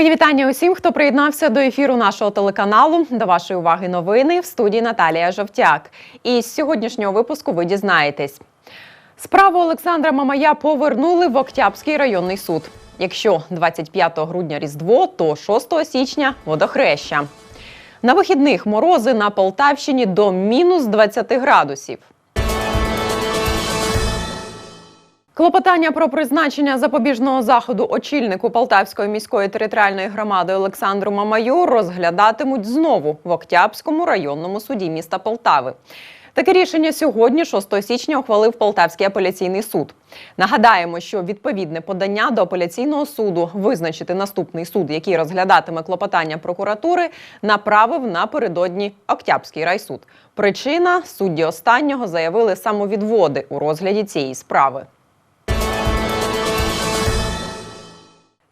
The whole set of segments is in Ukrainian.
Мої вітання усім, хто приєднався до ефіру нашого телеканалу. До вашої уваги новини в студії Наталія Жовтяк. І з сьогоднішнього випуску ви дізнаєтесь. Справу Олександра Мамая повернули в Октябрський районний суд. Якщо 25 грудня Різдво, то 6 січня водохреща. На вихідних морози на Полтавщині до мінус 20 градусів. Клопотання про призначення запобіжного заходу очільнику Полтавської міської територіальної громади Олександру Мамаю розглядатимуть знову в Октябрському районному суді міста Полтави. Таке рішення сьогодні, 6 січня, ухвалив Полтавський апеляційний суд. Нагадаємо, що відповідне подання до апеляційного суду визначити наступний суд, який розглядатиме клопотання прокуратури, направив напередодні Октябрський райсуд. Причина судді останнього заявили самовідводи у розгляді цієї справи.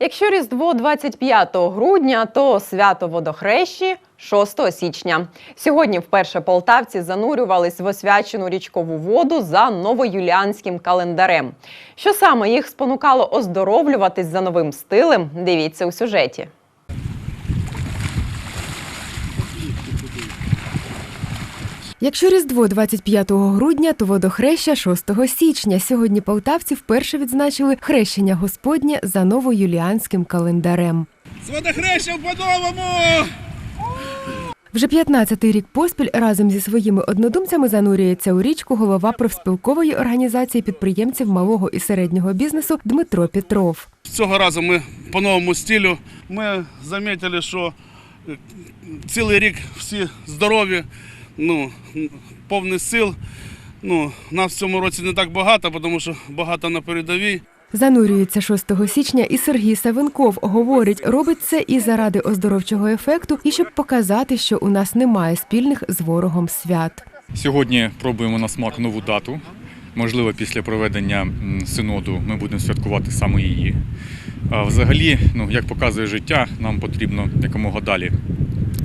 Якщо Різдво 25 грудня, то свято водохрещі 6 січня. Сьогодні вперше полтавці занурювались в освячену річкову воду за новоюліанським календарем. Що саме їх спонукало оздоровлюватись за новим стилем? Дивіться у сюжеті. Якщо Різдво 25 грудня, то водохреща 6 січня. Сьогодні полтавці вперше відзначили хрещення Господнє за новоюліанським календарем. З водохрещем по-новому! Вже 15-й рік поспіль разом зі своїми однодумцями занурюється у річку голова профспілкової організації підприємців малого і середнього бізнесу Дмитро Петров. Цього разу ми по новому стилю. Ми замітили, що цілий рік всі здорові, ну, повний сил. Ну, нас в цьому році не так багато, тому що багато на передовій. Занурюється 6 січня і Сергій Савенков говорить, робить це і заради оздоровчого ефекту, і щоб показати, що у нас немає спільних з ворогом свят. Сьогодні пробуємо на смак нову дату. Можливо, після проведення синоду ми будемо святкувати саме її. А взагалі, ну як показує життя, нам потрібно якомога далі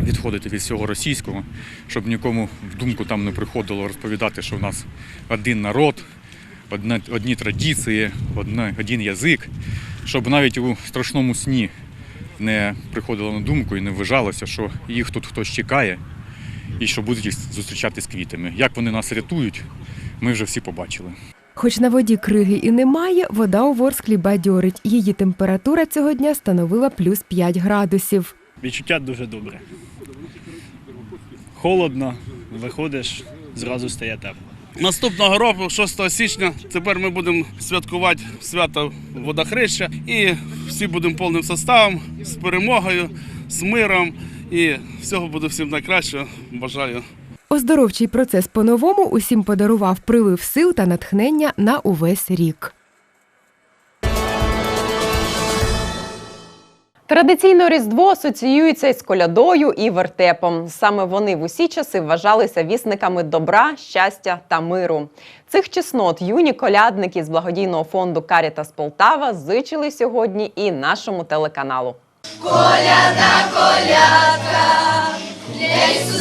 відходити від всього російського, щоб нікому в думку там не приходило розповідати, що в нас один народ, одне, одні традиції, одне, один язик, щоб навіть у страшному сні не приходило на думку і не вважалося, що їх тут хтось чекає і що будуть їх зустрічати з квітами. Як вони нас рятують, ми вже всі побачили. Хоч на воді криги і немає, вода у Ворсклі бадьорить. Її температура цього дня становила плюс 5 градусів. Відчуття дуже добре. Холодно, виходиш, зразу стає тепло. Наступного року, 6 січня, тепер ми будемо святкувати свято водохреща і всі будемо повним составом, з перемогою, з миром. І всього буде всім найкращого. Бажаю. Оздоровчий процес по-новому усім подарував прилив сил та натхнення на увесь рік. Традиційно Різдво асоціюється із колядою і вертепом. Саме вони в усі часи вважалися вісниками добра, щастя та миру. Цих чеснот юні колядники з благодійного фонду Карітас Полтава зичили сьогодні і нашому телеканалу. Із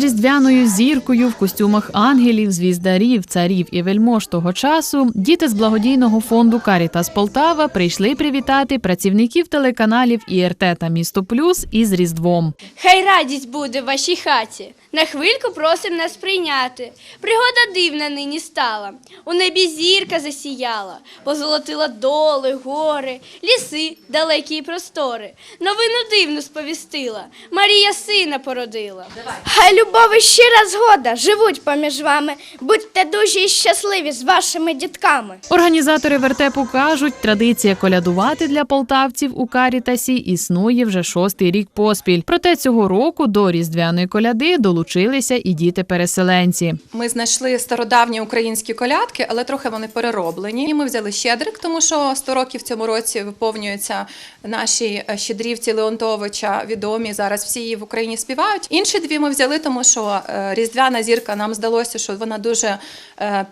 різдвяною зіркою в костюмах ангелів, звіздарів, царів і вельмож того часу діти з благодійного фонду Карітас Полтава прийшли привітати працівників телеканалів ІРТ та Місто Плюс із Різдвом. Хай радість буде в вашій хаті. На хвильку просим нас прийняти. Пригода дивна нині стала. У небі зірка засіяла, позолотила доли, гори, ліси, далекі й простори. Новину дивну сповістила. Марія сина породила. Хай любов і щира згода живуть поміж вами. Будьте дужі і щасливі з вашими дітками. Організатори вертепу кажуть, традиція колядувати для полтавців у Карітасі існує вже шостий рік поспіль. Проте цього року до різдвяної коляди долучилися і діти-переселенці. Ми знайшли стародавні українські колядки, але трохи вони перероблені. І ми взяли щедрик, тому що 100 років в цьому році виповнюються наші е, щедрівці Леонтовича, відомі зараз всі її в Україні співають. Інші дві ми взяли, тому що е, різдвяна зірка нам здалося, що вона дуже. е,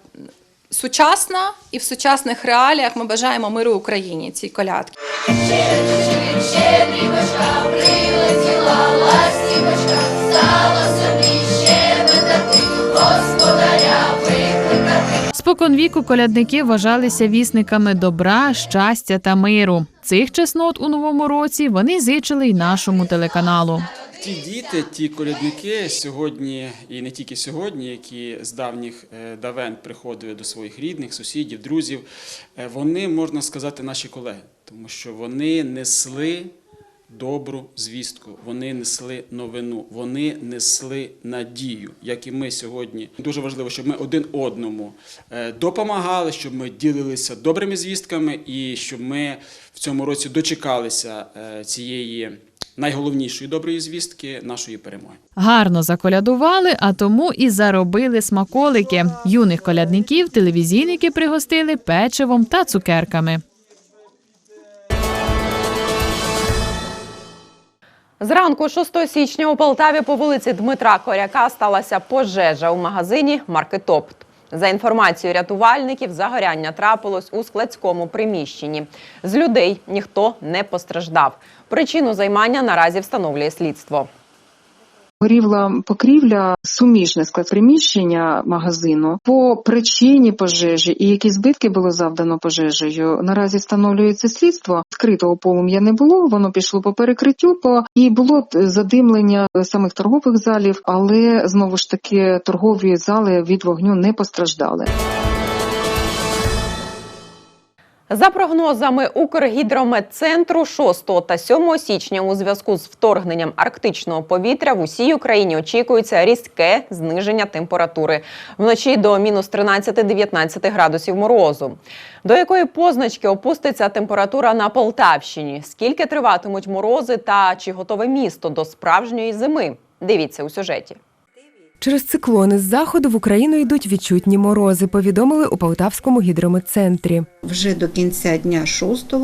Сучасна і в сучасних реаліях ми бажаємо миру Україні цій колядки. Щедрівочка прилетіла, ластівочка, Спокон віку колядники вважалися вісниками добра, щастя та миру. Цих чеснот у новому році вони зичили й нашому телеканалу. Ті діти, ті колядники сьогодні, і не тільки сьогодні, які з давніх е, давен приходили до своїх рідних, сусідів, друзів. Е, вони можна сказати, наші колеги, тому що вони несли добру звістку, вони несли новину, вони несли надію, як і ми сьогодні. Дуже важливо, щоб ми один одному е, допомагали, щоб ми ділилися добрими звістками і щоб ми в цьому році дочекалися е, цієї найголовнішої доброї звістки нашої перемоги. Гарно заколядували, а тому і заробили смаколики. Юних колядників телевізійники пригостили печивом та цукерками. Зранку 6 січня у Полтаві по вулиці Дмитра Коряка сталася пожежа у магазині Маркетопт. За інформацією рятувальників, загоряння трапилось у складському приміщенні. З людей ніхто не постраждав. Причину займання наразі встановлює слідство. Горівла покрівля суміжне складприміщення магазину по причині пожежі і які збитки було завдано пожежею. Наразі встановлюється слідство. Скритого полум'я не було. Воно пішло по перекриттю, по і було задимлення самих торгових залів, але знову ж таки торгові зали від вогню не постраждали. За прогнозами Укргідрометцентру 6 та 7 січня у зв'язку з вторгненням арктичного повітря в усій Україні очікується різке зниження температури вночі до мінус 13-19 градусів морозу. До якої позначки опуститься температура на Полтавщині? Скільки триватимуть морози та чи готове місто до справжньої зими? Дивіться у сюжеті. Через циклони з заходу в Україну йдуть відчутні морози, повідомили у Полтавському гідрометцентрі. Вже до кінця дня 6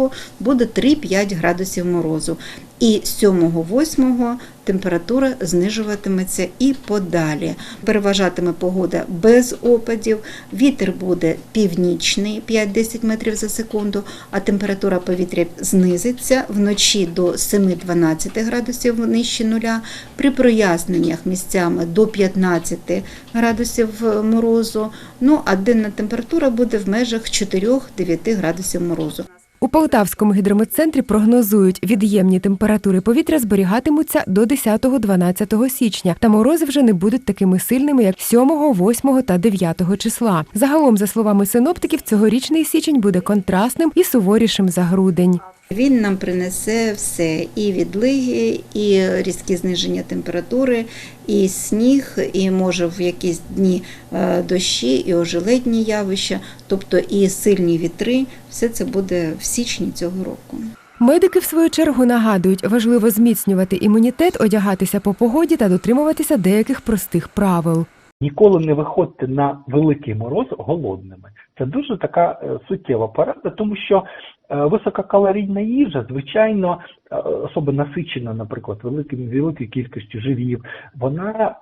буде 3-5 градусів морозу. І 7-8 температура знижуватиметься і подалі. Переважатиме погода без опадів, вітер буде північний 5-10 метрів за секунду, а температура повітря знизиться вночі до 7-12 градусів нижче нуля, при проясненнях місцями до 15 градусів морозу. Ну а денна температура буде в межах 4-9 градусів морозу. У Полтавському гідрометцентрі прогнозують, від'ємні температури повітря зберігатимуться до 10-12 січня, та морози вже не будуть такими сильними, як 7, 8 та 9 числа. Загалом, за словами синоптиків, цьогорічний січень буде контрастним і суворішим за грудень. Він нам принесе все і відлиги, і різкі зниження температури, і сніг, і може в якісь дні е, дощі, і ожеледні явища, тобто і сильні вітри. Все це буде в січні цього року. Медики, в свою чергу, нагадують, важливо зміцнювати імунітет, одягатися по погоді та дотримуватися деяких простих правил. Ніколи не виходьте на великий мороз голодними. Це дуже така е, суттєва порада, тому що е, висококалорійна їжа, звичайно, е, особа насичена, наприклад, великим великою кількістю живів, вона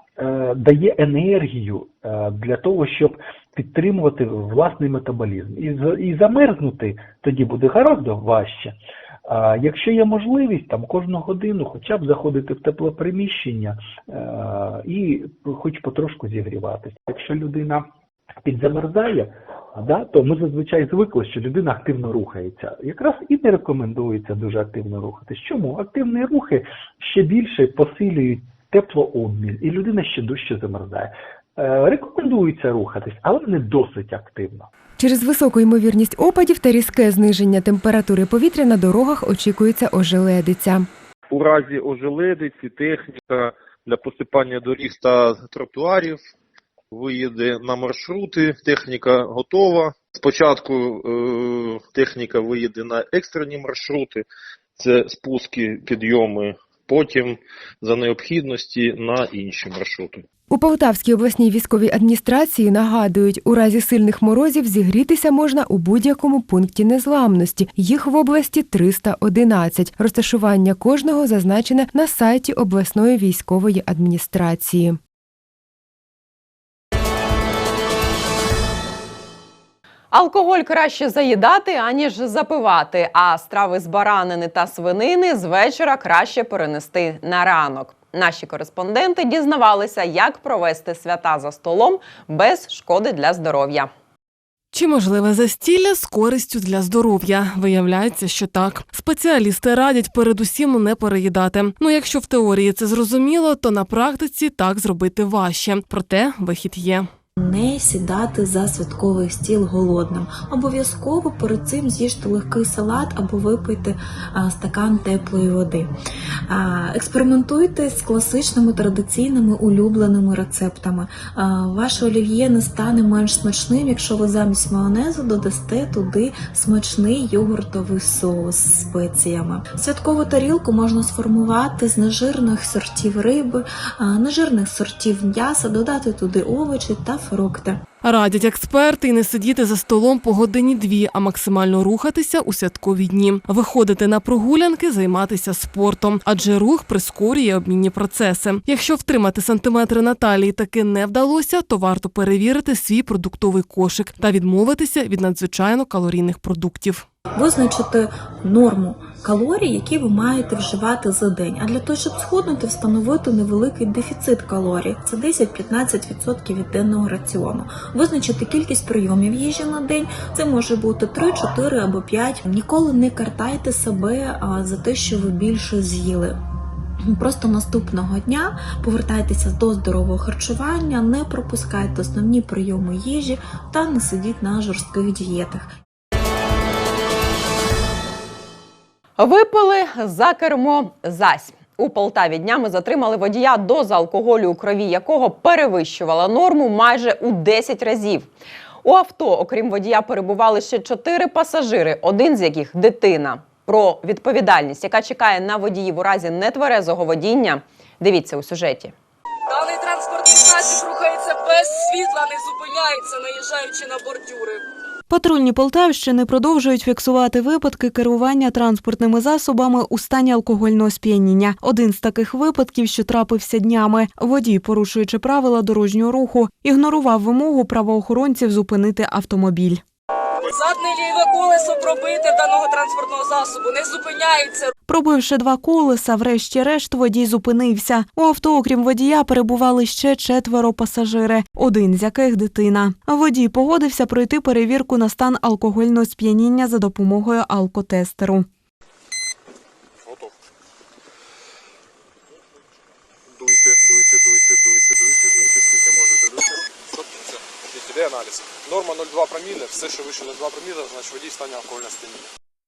дає енергію для того, щоб підтримувати власний метаболізм. І замерзнути тоді буде гораздо важче. Якщо є можливість там кожну годину хоча б заходити в тепле приміщення е, і хоч потрошку зігріватися. Якщо людина підзамерзає, да, то ми зазвичай звикли, що людина активно рухається. Якраз і не рекомендується дуже активно рухатись. Чому? Активні рухи ще більше посилюють теплообмін, і людина ще дужче замерзає. Е, Рекомендується рухатись, але не досить активно. Через високу ймовірність опадів та різке зниження температури повітря на дорогах очікується ожеледиця. У разі ожеледиці техніка для посипання доріг та тротуарів виїде на маршрути. Техніка готова. Спочатку е, техніка виїде на екстрені маршрути, це спуски, підйоми. Потім за необхідності на інші маршрути. У Полтавській обласній військовій адміністрації нагадують, у разі сильних морозів зігрітися можна у будь-якому пункті незламності. Їх в області 311. Розташування кожного зазначене на сайті обласної військової адміністрації. Алкоголь краще заїдати, аніж запивати, а страви з баранини та свинини з вечора краще перенести на ранок. Наші кореспонденти дізнавалися, як провести свята за столом без шкоди для здоров'я. Чи можливе застілля з користю для здоров'я? Виявляється, що так. Спеціалісти радять передусім не переїдати. Ну, якщо в теорії це зрозуміло, то на практиці так зробити важче. Проте вихід є. Не сідати за святковий стіл голодним. Обов'язково перед цим з'їжте легкий салат або випийте стакан теплої води. Експериментуйте з класичними традиційними улюбленими рецептами. Ваше олів'є не стане менш смачним, якщо ви замість майонезу додасте туди смачний йогуртовий соус з спеціями. Святкову тарілку можна сформувати з нежирних сортів риби, нежирних сортів м'яса, додати туди овочі та фрукти. Радять експерти і не сидіти за столом по годині дві, а максимально рухатися у святкові дні, виходити на прогулянки, займатися спортом, адже рух прискорює обмінні процеси. Якщо втримати сантиметри на талії таки не вдалося, то варто перевірити свій продуктовий кошик та відмовитися від надзвичайно калорійних продуктів. Визначити норму калорій, які ви маєте вживати за день. А для того, щоб схуднути, встановити невеликий дефіцит калорій. Це 10-15% від денного раціону. Визначити кількість прийомів їжі на день. Це може бути 3, 4 або 5. Ніколи не картайте себе за те, що ви більше з'їли. Просто наступного дня повертайтеся до здорового харчування, не пропускайте основні прийоми їжі та не сидіть на жорстких дієтах. Випили за кермо зась. У Полтаві днями затримали водія, доза алкоголю у крові якого перевищувала норму майже у 10 разів. У авто, окрім водія, перебували ще чотири пасажири, один з яких дитина. Про відповідальність, яка чекає на водіїв у разі нетверезого водіння, дивіться у сюжеті. Даний транспортний засіб рухається без світла, не зупиняється, наїжджаючи на бордюри. Патрульні Полтавщини продовжують фіксувати випадки керування транспортними засобами у стані алкогольного сп'яніння. Один з таких випадків, що трапився днями. Водій, порушуючи правила дорожнього руху, ігнорував вимогу правоохоронців зупинити автомобіль. Задне ліве колесо пробите даного транспортного засобу, не зупиняється. Пробивши два колеса, врешті-решт водій зупинився. У авто, окрім водія, перебували ще четверо пасажири, один з яких дитина. Водій погодився пройти перевірку на стан алкогольного сп'яніння за допомогою алкотестеру. Дуйте, дуйте, дуйте, дуйте, дуйте, дуйте, скільки можете дуйте. Стоп, все. Іде аналіз. Норма 0,2 проміля, все, що вище 0,2 проміля, значить водій стані алкогольного сп'яніння.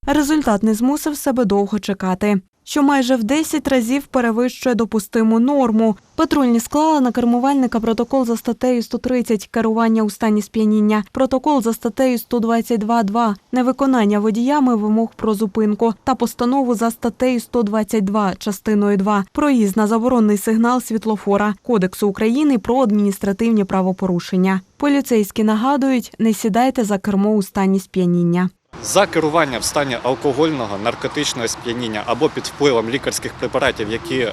Результат не змусив себе довго чекати. Що майже в 10 разів перевищує допустиму норму. Патрульні склали на кермувальника протокол за статтею 130 керування у стані сп'яніння, протокол за статтею 122.2 невиконання водіями вимог про зупинку та постанову за статтею 122 частиною 2 проїзд на заборонний сигнал світлофора Кодексу України про адміністративні правопорушення. Поліцейські нагадують, не сідайте за кермо у стані сп'яніння. За керування в стані алкогольного наркотичного сп'яніння або під впливом лікарських препаратів, які е,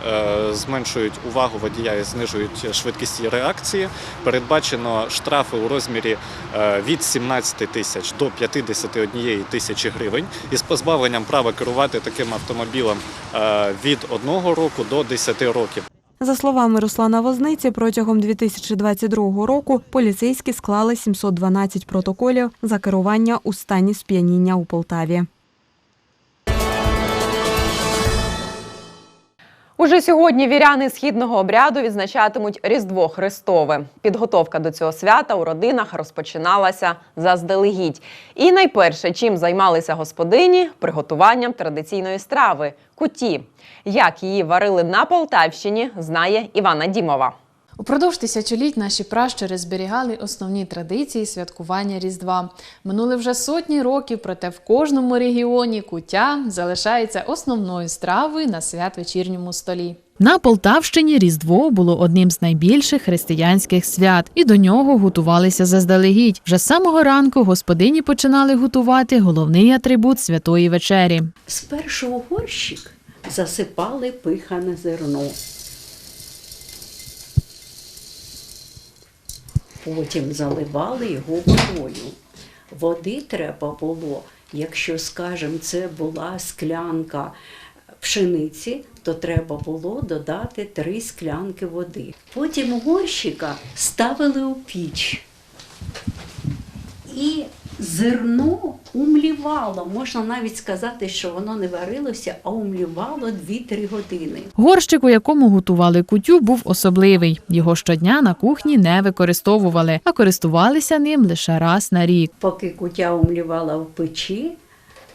зменшують увагу водія і знижують швидкість реакції, передбачено штрафи у розмірі е, від 17 тисяч до 51 тисячі гривень із позбавленням права керувати таким автомобілем е, від 1 року до 10 років. За словами Руслана Возниці, протягом 2022 року поліцейські склали 712 протоколів за керування у стані сп'яніння у Полтаві. Уже сьогодні віряни східного обряду відзначатимуть Різдво Христове. Підготовка до цього свята у родинах розпочиналася заздалегідь. І найперше, чим займалися господині приготуванням традиційної страви куті. Як її варили на Полтавщині, знає Івана Дімова. Упродовж тисячоліть наші пращури зберігали основні традиції святкування Різдва. Минули вже сотні років, проте в кожному регіоні куття залишається основною стравою на святвечірньому столі. На Полтавщині Різдво було одним з найбільших християнських свят, і до нього готувалися заздалегідь. Вже з самого ранку господині починали готувати головний атрибут святої вечері. Спершу у горщик засипали пихане зерно. Потім заливали його водою. Води треба було, якщо, скажімо, це була склянка пшениці, то треба було додати три склянки води. Потім горщика ставили у піч. І зерно умлівало. Можна навіть сказати, що воно не варилося, а умлівало 2-3 години. Горщик, у якому готували кутю, був особливий. Його щодня на кухні не використовували, а користувалися ним лише раз на рік. Поки кутя умлівала в печі,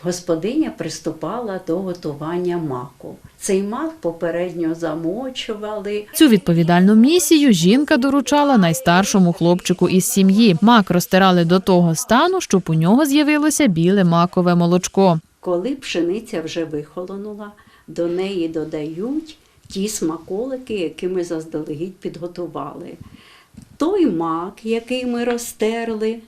господиня приступала до готування маку. Цей мак попередньо замочували. Цю відповідальну місію жінка доручала найстаршому хлопчику із сім'ї. Мак розтирали до того стану, щоб у нього з'явилося біле макове молочко. Коли пшениця вже вихолонула, до неї додають ті смаколики, які ми заздалегідь підготували. Той мак, який ми розтерли,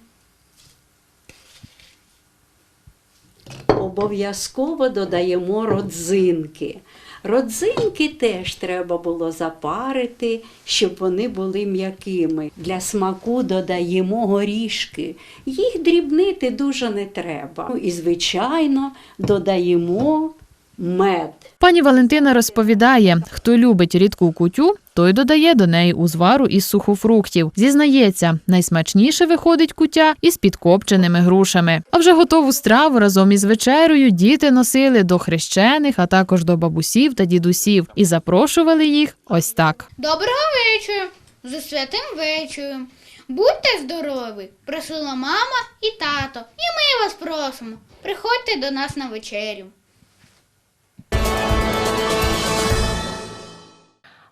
обов'язково додаємо родзинки. Родзинки теж треба було запарити, щоб вони були м'якими. Для смаку додаємо горішки. Їх дрібнити дуже не треба. Ну, І, звичайно, додаємо мед. Пані Валентина розповідає, хто любить рідку кутю, той додає до неї узвару із сухофруктів. Зізнається, найсмачніше виходить кутя із підкопченими грушами. А вже готову страву разом із вечерею діти носили до хрещених, а також до бабусів та дідусів і запрошували їх ось так. Доброго вечора! За святим вечором. Будьте здорові! Просила мама і тато. І ми вас просимо. Приходьте до нас на вечерю.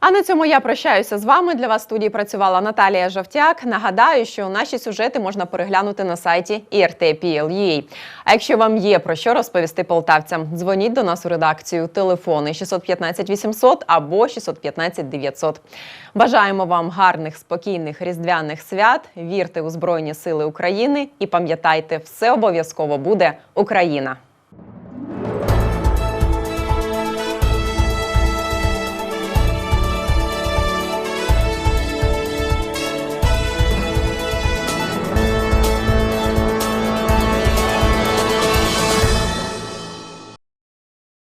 А на цьому я прощаюся з вами. Для вас в студії працювала Наталія Жовтяк. Нагадаю, що наші сюжети можна переглянути на сайті IRT.PL.UA. А якщо вам є про що розповісти полтавцям, дзвоніть до нас у редакцію. Телефони 615 800 або 615 900. Бажаємо вам гарних, спокійних різдвяних свят. Вірте у Збройні Сили України і пам'ятайте, все обов'язково буде Україна.